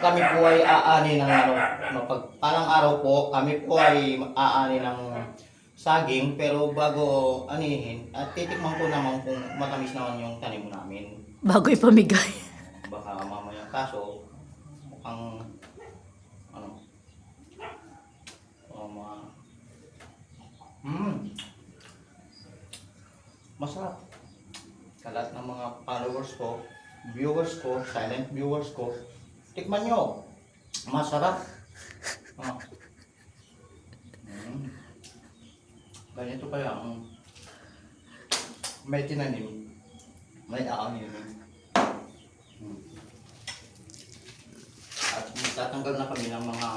kami po ay aani ng ano, mapag, palang araw po, kami po ay aani ng saging, pero bago anihin, at titikman ko naman kung matamis naman yung tanim namin. Bago ipamigay. Baka mamaya kaso, mukhang, ano, mga, hmm, masarap. Sa lahat ng mga followers ko, viewers ko, silent viewers ko, tikman nyo. Masarap. Ah. Mm. Ganito kaya ang may tinanim, may aanin. Hmm. At tatanggal na kami ng mga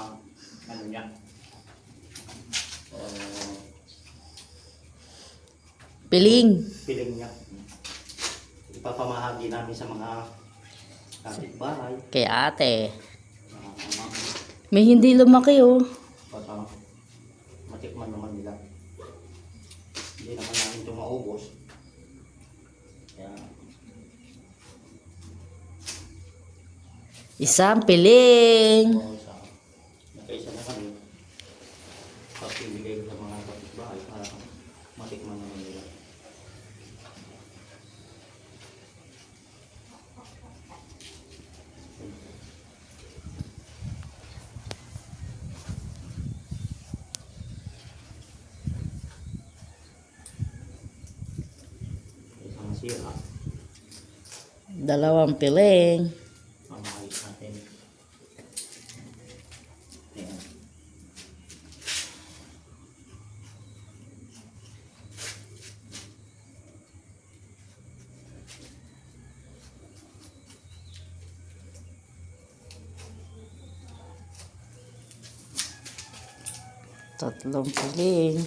ano niya. Uh, Piling. piling niya. Ipapamahagi namin sa mga kapitbahay. Kay ate. Mga May hindi lumaki oh. para matikman naman nila. Hindi naman namin ito maubos. Kaya Isang piling. Oo, sa nakaisa na kami. Tapos ibigay ko sa mga kapitbahay para matikman naman nila. Isang sira. Dalawang piling. Mamayos natin. Ayan. Tatlong piling.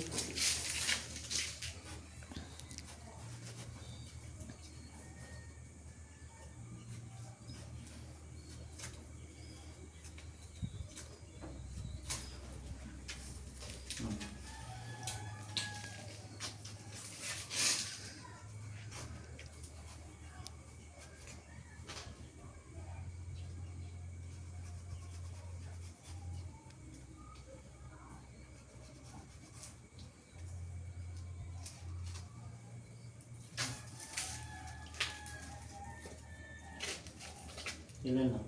Ilan na?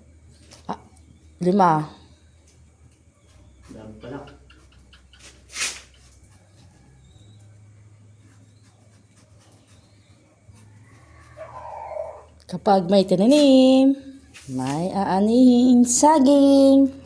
Ah, lima. Dami pala. Kapag may tinanim, may aaning saging.